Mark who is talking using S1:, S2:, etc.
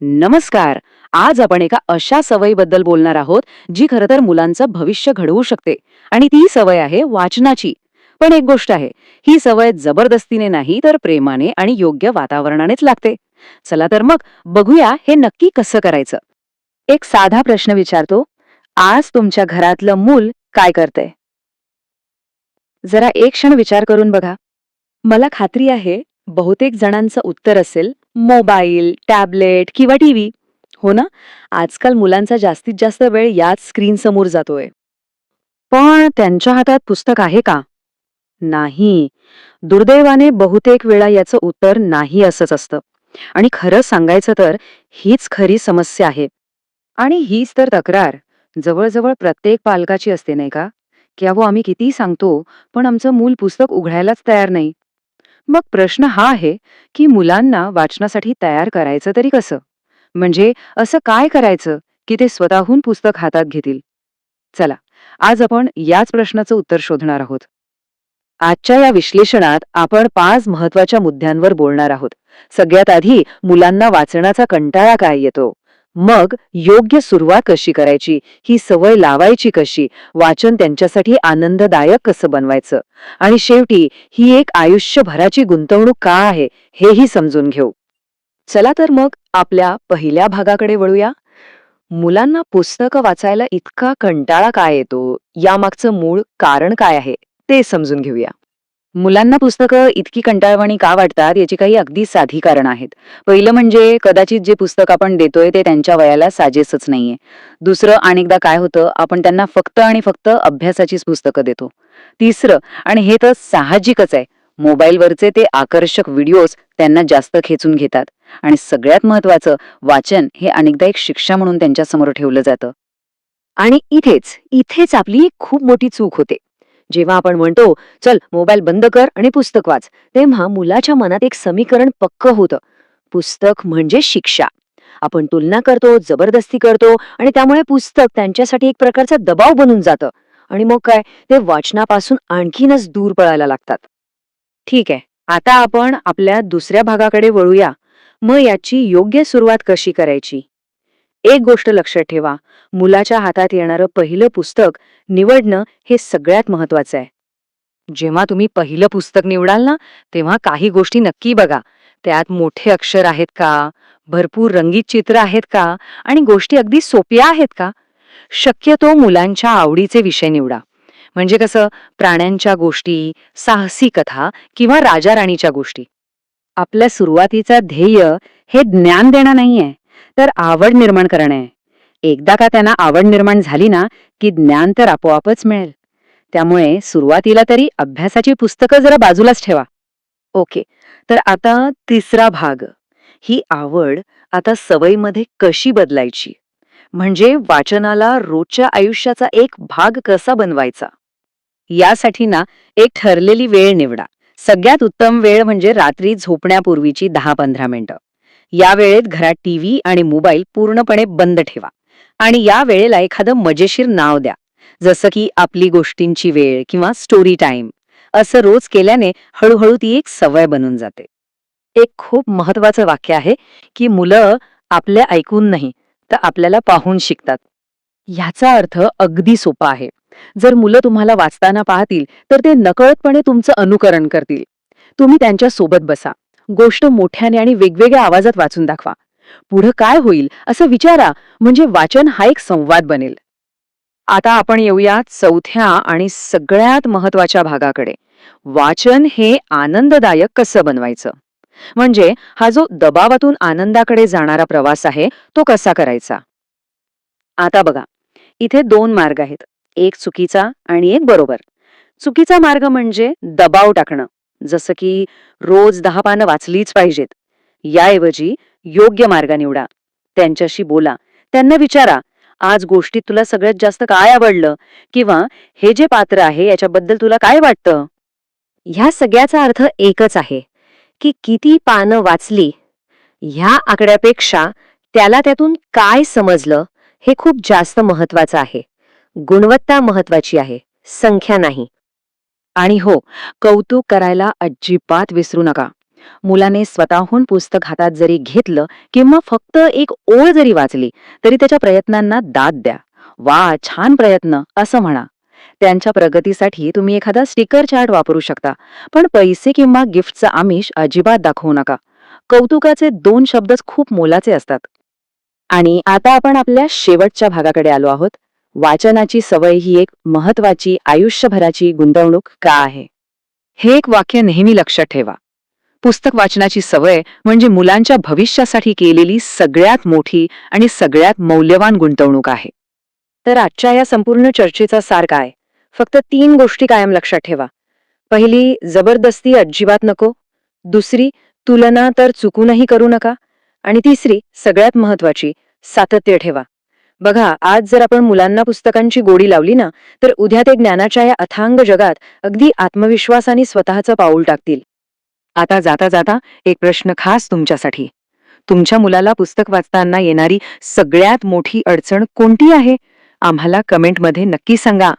S1: नमस्कार. आज आपण एका अशा सवयीबद्दल बोलणार आहोत जी खरं तर मुलांचं भविष्य घडवू शकते. आणि ती सवय आहे वाचनाची. पण एक गोष्ट आहे ही सवय जबरदस्तीने नाही तर प्रेमाने आणि योग्य वातावरणानेच लागते. चला तर मग बघूया हे नक्की कसं करायचं. एक साधा प्रश्न विचारतो आज तुमच्या घरातलं मूल काय करतंय? जरा एक क्षण विचार करून बघा. मला खात्री आहे बहुतेक जणांचं उत्तर असेल मोबाईल टॅबलेट किंवा टीव्ही. हो ना? आजकाल मुलांचा जास्तीत जास्त वेळ याच स्क्रीन समोर जातोय. पण त्यांच्या हातात पुस्तक आहे का? नाही. दुर्दैवाने बहुतेक वेळा याचं उत्तर नाही असंच असतं. आणि खरं सांगायचं तर हीच खरी समस्या आहे. आणि हीच तर तक्रार. जवळजवळ प्रत्येक पालकाची असते नाही का? की अहो आम्ही किती सांगतो पण आमचं मूल पुस्तक उघडायलाच तयार नाही. मग प्रश्न हा आहे की मुलांना वाचनासाठी तयार करायचं तरी कसं? म्हणजे असं काय करायचं की ते स्वतःहून पुस्तक हातात घेतील? चला आज आपण याच प्रश्नाचं उत्तर शोधणार आहोत. आजच्या या विश्लेषणात आपण पाच महत्त्वाच्या मुद्द्यांवर बोलणार आहोत. सगळ्यात आधी मुलांना वाचनाचा कंटाळा काय येतो? मग योग्य सुरुवात कशी करायची? ही सवय लावायची कशी? वाचन त्यांच्यासाठी आनंददायक कसं बनवायचं? आणि शेवटी ही एक आयुष्यभराची गुंतवणूक का आहे हेही समजून घेऊ. चला तर मग आपल्या पहिल्या भागाकडे वळूया. मुलांना पुस्तकं वाचायला इतका कंटाळा काय येतो? यामागचं मूळ कारण काय आहे ते समजून घेऊया. मुलांना पुस्तकं इतकी कंटाळवाणी का वाटतात याची काही अगदी साधी कारण आहेत. पहिलं म्हणजे कदाचित जे पुस्तक आपण देतोय ते त्यांच्या वयाला साजेसच नाहीये. दुसरं अनेकदा काय होतं आपण त्यांना फक्त आणि फक्त अभ्यासाचीच पुस्तकं देतो. तिसरं आणि हे तर साहजिकच आहे मोबाईलवरचे ते आकर्षक व्हिडिओज त्यांना जास्त खेचून घेतात. आणि सगळ्यात महत्वाचं वाचन हे अनेकदा एक शिक्षा म्हणून त्यांच्यासमोर ठेवलं जातं. आणि इथेच इथेच आपली खूप मोठी चूक होते. जेव्हा आपण म्हणतो चल मोबाईल बंद कर आणि पुस्तक वाच तेव्हा मुलाच्या मनात एक समीकरण पक्क होतं. पुस्तक म्हणजे शिक्षा. आपण तुलना करतो जबरदस्ती करतो आणि त्यामुळे पुस्तक त्यांच्यासाठी एक प्रकारचा दबाव बनून जातं. आणि मग काय? ते वाचनापासून आणखीनच दूर पळायला लागतात. ठीक आहे. आता आपण आपल्या दुसऱ्या भागाकडे वळूया. मग याची योग्य सुरुवात कशी करायची? एक गोष्ट लक्षात ठेवा. मुलाच्या हातात येणारं पहिलं पुस्तक निवडणं हे सगळ्यात महत्वाचं आहे. जेव्हा तुम्ही पहिलं पुस्तक निवडाल ना तेव्हा काही गोष्टी नक्की बघा. त्यात मोठे अक्षर आहेत का? भरपूर रंगीत चित्र आहेत का? आणि गोष्टी अगदी सोप्या आहेत का? शक्यतो मुलांच्या आवडीचे विषय निवडा. म्हणजे कसं? प्राण्यांच्या गोष्टी साहसी कथा किंवा राजा राणीच्या गोष्टी. आपल्या सुरुवातीचा ध्येय हे ज्ञान देणं नाहीये. तर आवड निर्माण करणं. आहे एकदा का त्यांना आवड निर्माण झाली ना की ज्ञान तर आपोआपच मिळेल. त्यामुळे सुरुवातीला तरी अभ्यासाची पुस्तकं जरा बाजूलाच ठेवा. ओके. तर आता तिसरा भाग. ही आवड आता सवयीमध्ये कशी बदलायची? म्हणजे वाचनाला रोजच्या आयुष्याचा एक भाग कसा बनवायचा? यासाठी ना एक ठरलेली वेळ निवडा. सगळ्यात उत्तम वेळ म्हणजे रात्री झोपण्यापूर्वीची दहा पंधरा मिनिटं. या वेळेत घरात टीव्ही आणि मोबाईल पूर्णपणे बंद ठेवा. आणि या वेळेला एखादं मजेशीर नाव द्या. जसं की आपली गोष्टींची वेळ किंवा स्टोरी टाइम असं रोज केल्याने हळूहळू ती एक सवय बनून जाते. एक खूप महत्वाचं वाक्य आहे की मुलं आपल्या ऐकून नाही तर आपल्याला पाहून शिकतात. ह्याचा अर्थ अगदी सोपा आहे. जर मुलं तुम्हाला वाचताना पाहतील तर ते नकळतपणे तुमचं अनुकरण करतील. तुम्ही त्यांच्यासोबत बसा. गोष्ट मोठ्याने आणि वेगवेगळ्या आवाजात वाचून दाखवा. पुढं काय होईल असं विचारा म्हणजे वाचन हा एक संवाद बनेल. आता आपण येऊया चौथ्या आणि सगळ्यात महत्त्वाच्या भागाकडे. वाचन हे आनंददायक कसं बनवायचं? म्हणजे हा जो दबावातून आनंदाकडे जाणारा प्रवास आहे तो कसा करायचा? आता बघा इथे दोन मार्ग आहेत एक चुकीचा आणि एक बरोबर. चुकीचा मार्ग म्हणजे दबाव टाकणं. जसं की रोज दहा पानं वाचलीच पाहिजेत. याऐवजी योग्य मार्ग निवडा. त्यांच्याशी बोला. त्यांना विचारा आज गोष्टीत तुला सगळ्यात जास्त काय आवडलं? किंवा हे जे पात्र आहे याच्याबद्दल तुला काय वाटतं? ह्या सगळ्याचा अर्थ एकच आहे की किती पानं वाचली ह्या आकड्यापेक्षा त्याला त्यातून काय समजलं हे खूप जास्त महत्वाचं आहे. गुणवत्ता महत्वाची आहे. संख्या नाही. आणि हो कौतुक करायला अजिबात विसरू नका. मुलाने स्वतःहून पुस्तक हातात जरी घेतलं किंवा फक्त एक ओळ जरी वाचली तरी त्याच्या प्रयत्नांना दाद द्या. वा छान प्रयत्न असं म्हणा. त्यांच्या प्रगतीसाठी तुम्ही एखादा स्टिकर चार्ट वापरू शकता पण पैसे किंवा गिफ्टचं आमिष अजिबात दाखवू नका. कौतुकाचे दोन शब्दच खूप मोलाचे असतात. आणि आता आपण आपल्या शेवटच्या भागाकडे आलो आहोत. वाचनाची सवय ही एक महत्वाची आयुष्यभराची गुंतवणूक का आहे? हे एक वाक्य नेहमी लक्षात ठेवा. पुस्तक वाचनाची सवय म्हणजे मुलांच्या भविष्यासाठी केलेली सगळ्यात मोठी आणि सगळ्यात मौल्यवान गुंतवणूक आहे. तर आजच्या या संपूर्ण चर्चेचा सार काय? फक्त तीन गोष्टी कायम लक्षात ठेवा. पहिली जबरदस्ती अजिबात नको. दुसरी तुलना तर चुकूनही करू नका. आणि तिसरी सगळ्यात महत्वाची सातत्य ठेवा. बघा आज जर आपण मुलांना पुस्तकांची गोडी लावली ना तर उद्या ते ज्ञानाच्या या अथांग जगात अगदी आत्मविश्वासाने स्वतःचं पाऊल टाकतील. आता जाता जाता एक प्रश्न खास तुमच्यासाठी. तुमच्या मुलाला पुस्तक वाचताना येणारी सगळ्यात मोठी अडचण कोणती आहे? आम्हाला कमेंटमध्ये नक्की सांगा.